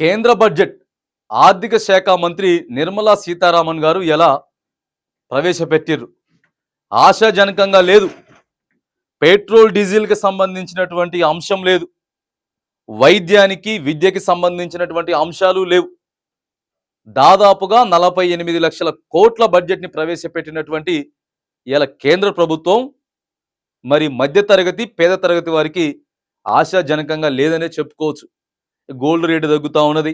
కేంద్ర బడ్జెట్ ఆర్థిక శాఖ మంత్రి నిర్మలా సీతారామన్ గారు ఎలా ప్రవేశపెట్టిర్రు? ఆశాజనకంగా లేదు. పెట్రోల్ డీజిల్కి సంబంధించినటువంటి అంశం లేదు. వైద్యానికి విద్యకి సంబంధించినటువంటి అంశాలు లేవు. దాదాపుగా నలభై ఎనిమిది లక్షల కోట్ల బడ్జెట్ని ప్రవేశపెట్టినటువంటి ఇలా కేంద్ర ప్రభుత్వం మరి మధ్యతరగతి పేద తరగతి వారికి ఆశాజనకంగా లేదనే చెప్పుకోవచ్చు. గోల్డ్ రేటు తగ్గుతూ ఉన్నది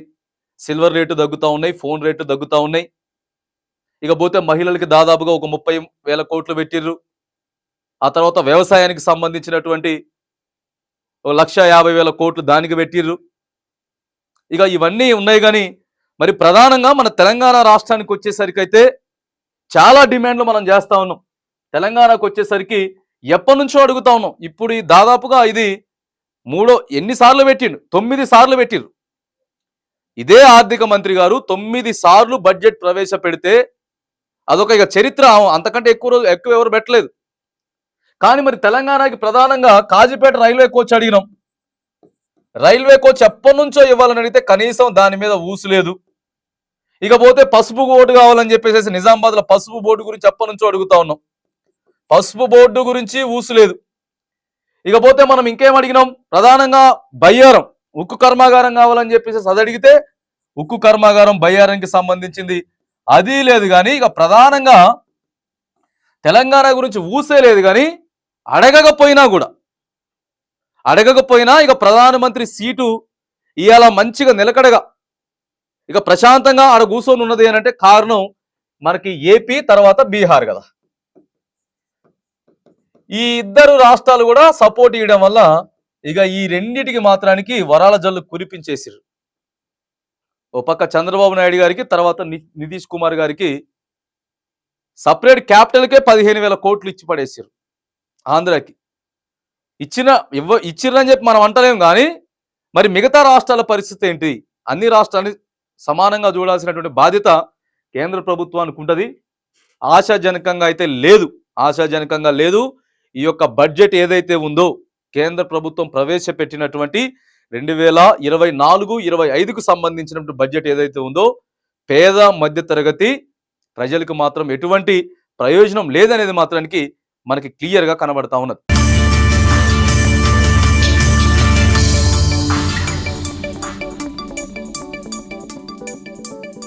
సిల్వర్ రేటు తగ్గుతూ ఉన్నాయి ఫోన్ రేటు తగ్గుతూ ఉన్నాయి. ఇక పోతే మహిళలకి దాదాపుగా ఒక ముప్పై వేల కోట్లు పెట్టిర్రు. ఆ తర్వాత వ్యవసాయానికి సంబంధించినటువంటి ఒక లక్ష యాభై వేల కోట్లు దానికి పెట్టిర్రు. ఇక ఇవన్నీ ఉన్నాయి కానీ మరి ప్రధానంగా మన తెలంగాణ రాష్ట్రానికి వచ్చేసరికి అయితే చాలా డిమాండ్లు మనం చేస్తా ఉన్నాం. తెలంగాణకు వచ్చేసరికి ఎప్పటి నుంచో అడుగుతా ఉన్నాం. ఇప్పుడు ఈ దాదాపుగా ఇది మూడో ఎన్నిసార్లు పెట్టిండు? తొమ్మిది సార్లు పెట్టిండ్రు ఇదే ఆర్థిక మంత్రి గారు తొమ్మిది సార్లు బడ్జెట్ ప్రవేశపెడితే అదొక ఇక చరిత్ర. అంతకంటే ఎక్కువ రోజు ఎక్కువ ఎవరు పెట్టలేదు. కానీ మరి తెలంగాణకి ప్రధానంగా కాజీపేట రైల్వే కోచ్ అడిగినాం. రైల్వే కోచ్ ఎప్పటి నుంచో ఇవ్వాలని అడిగితే కనీసం దాని మీద ఊసలేదు ఇకపోతే పసుపు బోర్డు కావాలని చెప్పేసి నిజామాబాద్లో పసుపు బోర్డు గురించి ఎప్పటి నుంచో అడుగుతా ఉన్నాం. పసుపు బోర్డు గురించి ఊసలేదు ఇకపోతే మనం ఇంకేం అడిగినాం? ప్రధానంగా బయ్యారం. ఉక్కు కర్మాగారం కావాలని చెప్పేసి అదడిగితే ఉక్కు కర్మాగారం బయ్యారంకి సంబంధించింది. అది లేదు కానీ ఇక ప్రధానంగా తెలంగాణ గురించి ఊసే లేదు కానీ అడగకపోయినా కూడా అడగకపోయినా ఇక ప్రధానమంత్రి సీటు ఇవాళ మంచిగా నిలకడగా ఇక ప్రశాంతంగా ఆడ కూర్చొని ఉన్నది అంటే కారణం మనకి ఏపీ తర్వాత బీహార్ కదా. ఈ ఇద్దరు రాష్ట్రాలు కూడా సపోర్ట్ ఇవ్వడం వల్ల ఇక ఈ రెండిటికి మాత్రానికి వరాల జల్లు కురిపించేసారు ఓ పక్క చంద్రబాబు నాయుడు గారికి తర్వాత ని- నితీష్ కుమార్ గారికి సపరేట్ క్యాపిటల్కే పదిహేను వేల కోట్లు ఇచ్చి పడేసారు ఆంధ్రాకి. ఇచ్చిన ఇవ్వ ఇచ్చిర్రని చెప్పి మనం అంటలేం కానీ మరి మిగతా రాష్ట్రాల పరిస్థితి ఏంటి? అన్ని రాష్ట్రాన్ని సమానంగా చూడాల్సినటువంటి బాధ్యత కేంద్ర ప్రభుత్వానికి ఉంటుంది. ఆశాజనకంగా అయితే లేదు. ఆశాజనకంగా లేదు. ఈ యొక్క బడ్జెట్ ఏదైతే ఉందో కేంద్ర ప్రభుత్వం ప్రవేశపెట్టినటువంటి రెండు వేల ఇరవై నాలుగు ఇరవై ఐదుకు సంబంధించినటువంటి బడ్జెట్ ఏదైతే ఉందో పేద మధ్య తరగతి ప్రజలకు మాత్రం ఎటువంటి ప్రయోజనం లేదనేది మాత్రానికి మనకి క్లియర్గా కనబడతా ఉన్నది.